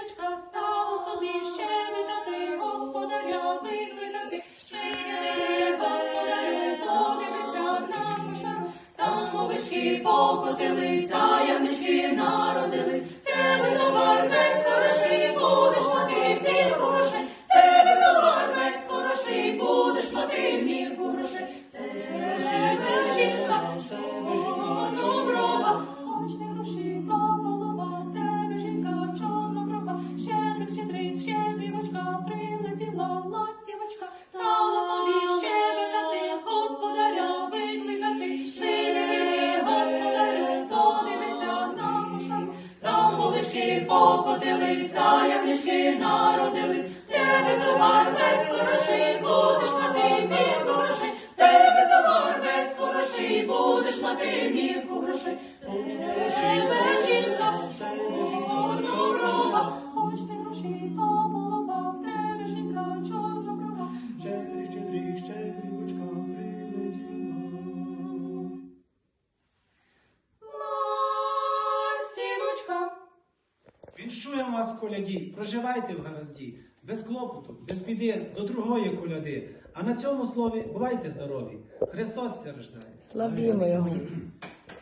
ластівочка стала собі ще вітати, господаря викликати. Щебетати, господаря, подивися на кошару, там овечки покотилися, янички народились. Там овечки покотилися, ягнички народились. В Тебе товар весь хороший, будеш мати мірку грошей. В Тебе товар весь хороший, будеш мати мірку грошей. Живе жінка, чорноброва, хоч не гроші, то голова. В Тебе жінка чорноброва, Щедрик, щедрик, щедрівочка прилетіла. ластівочка. Віншуємо вас, коляді, проживайте в гаразді, без клопоту, без біди, до другої коляди. А на цьому слові бувайте здорові. Христос рождає. Славімо його.